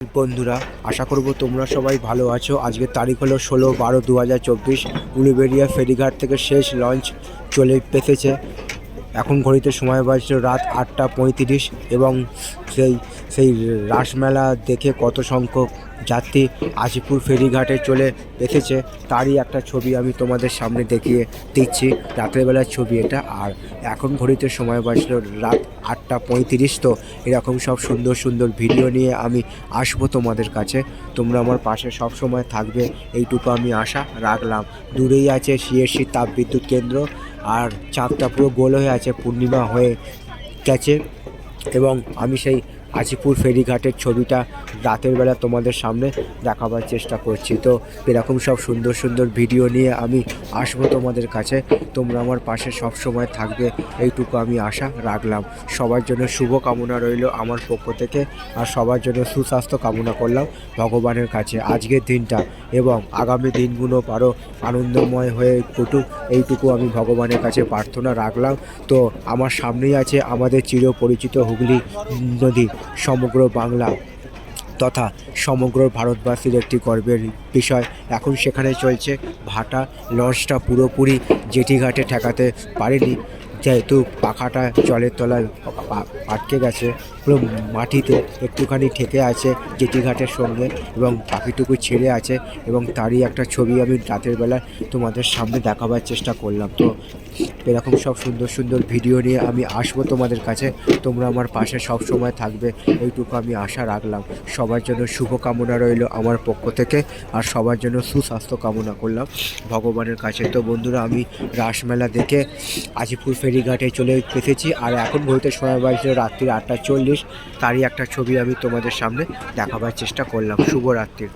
বন্ধুরা, আশা করব তোমরা সবাই ভালো আছো। আজকের তারিখ হলো ষোলো বারো দু হাজার চব্বিশ। উলিবেরিয়া ফেরিঘাট থেকে শেষ লঞ্চ চলে পেতেছে এখন ঘড়িতে সময় বাজছে রাত আটটা পঁয়ত্রিশ এবং সেই সেই রাসমেলা দেখে কত সংখ্যক যাত্রী আজিপুর ফেরিঘাটে চলে এসেছে। তারই একটা ছবি আমি তোমাদের সামনে দেখিয়ে দিচ্ছি। রাত্রেবেলার ছবি এটা। আর এখন ঘড়িতে সময় বাজলো রাত আটটা পঁয়ত্রিশ। তো এরকম সব সুন্দর সুন্দর ভিডিও নিয়ে আমি আসব তোমাদের কাছে। তোমরা আমার পাশে সব সময় থাকবে। এইটুকু আমি আশা রাখলাম। দূরেই আছে সিএসসি তাপবিদ্যুৎ কেন্দ্র। আর চাঁদটা পুরো গোল হয়ে আছে, পূর্ণিমা হয়ে গেছে। এবং আমি সেই আজিপুর ফেরিঘাটের ছবিটা রাতের বেলা তোমাদের সামনে দেখাবার চেষ্টা করছি। তো এরকম সব সুন্দর সুন্দর ভিডিও নিয়ে আমি আসব তোমাদের কাছে। তোমরা আমার পাশে সব সময় থাকবে, এইটুকু আমি আশা রাখলাম। সবার জন্য শুভ কামনা রইল আমার পক্ষ থেকে, আর সবার জন্য সুস্বাস্থ্য কামনা করলাম ভগবানের কাছে। আজকের দিনটা এবং আগামী দিনগুলো আরও আনন্দময় হয়ে উঠুক, এইটুকু আমি ভগবানের কাছে প্রার্থনা রাখলাম। তো আমার সামনেই আছে আমাদের চিরপরিচিত হুগলি নদী। সমগ্র বাংলা তথা সমগ্র ভারতবাসীর একটি গর্বের বিষয়। এখন সেখানে চলছে ভাটা লঞ্চটা পুরোপুরি জেটিঘাটে ঠেকাতে পারেনি। যেহেতু পাখাটা জলের তলায় আটকে গেছে। পুরো মাটিতে একটুখানি ঠেকে আছে জেটিঘাটের সঙ্গে এবং বাকিটুকু ছেড়ে আছে এবং তারই একটা ছবি আমি রাতের বেলা তোমাদের সামনে দেখাবার চেষ্টা করলাম। তো এরকম সব সুন্দর সুন্দর ভিডিও নিয়ে আমি আসব তোমাদের কাছে। তোমরা আমার পাশে সব সময় থাকবে, এইটুকু আমি আশা রাখলাম। সবার জন্য শুভ কামনা রইল আমার পক্ষ থেকে আর সবার জন্য সুস্বাস্থ্য কামনা করলাম ভগবানের কাছে। তো বন্ধুরা, আমি রাসমেলা দেখে আজিপুর ফেরিঘাটে চলে এসেছি। আর এখন বলতে সময় বাজছে রাত্রি আটটা চল্লিশ তারই একটা ছবি আমি তোমাদের সামনে দেখাবার চেষ্টা করলাম। শুভরাত্রির